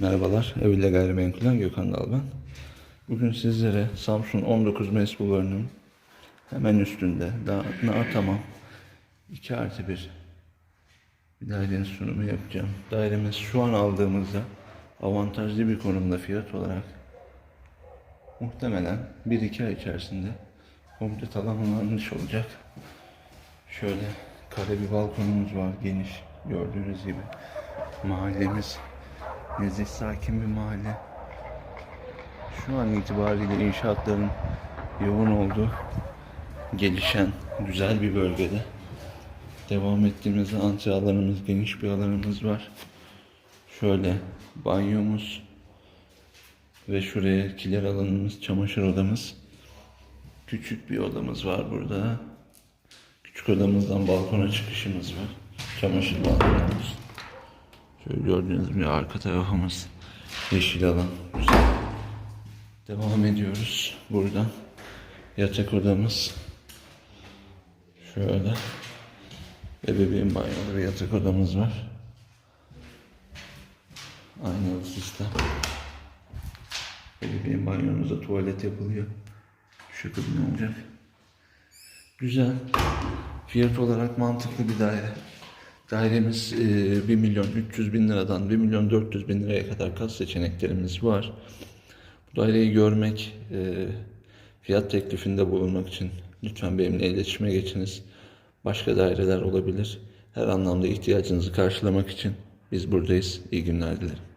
Merhabalar, Evliya Gayrimenkul'den Gökhan Dalban. Bugün sizlere Samsun 19 Mes Bulvarı'nın hemen üstünde, daha ne tamam, 2 artı 1 bir dairenin sunumu yapacağım. Dairemiz şu an aldığımızda avantajlı bir konumda fiyat olarak muhtemelen 1-2 ay içerisinde komple tamamlanmış olacak. Şöyle kare bir balkonumuz var geniş gördüğünüz gibi. Mahallemiz nezih sakin bir mahalle. Şu an itibariyle inşaatların yoğun olduğu gelişen güzel bir bölgede. Devam ettiğimizde antre alanımız geniş bir alanımız var. Şöyle banyomuz ve şuraya kiler alanımız, çamaşır odamız. Küçük bir odamız var burada. Küçük odamızdan balkona çıkışımız var. Çamaşır balkonumuz. Şöyle gördüğünüz gibi arka tarafımız yeşil alan. Güzel. Devam ediyoruz buradan. Yatak odamız. Şöyle. Ve bebeğin banyolu bir yatak odamız var. Aynalı sistem. Ve bebeğin banyomuzda tuvalet yapılıyor. Şu şekilde olacak. Güzel. Fiyat olarak mantıklı bir daire. Dairemiz e, 1 milyon 300 bin liradan 1 milyon 400 bin liraya kadar kat seçeneklerimiz var. Bu daireyi görmek, e, fiyat teklifinde bulunmak için lütfen benimle iletişime geçiniz. Başka daireler olabilir. Her anlamda ihtiyacınızı karşılamak için biz buradayız. İyi günler dilerim.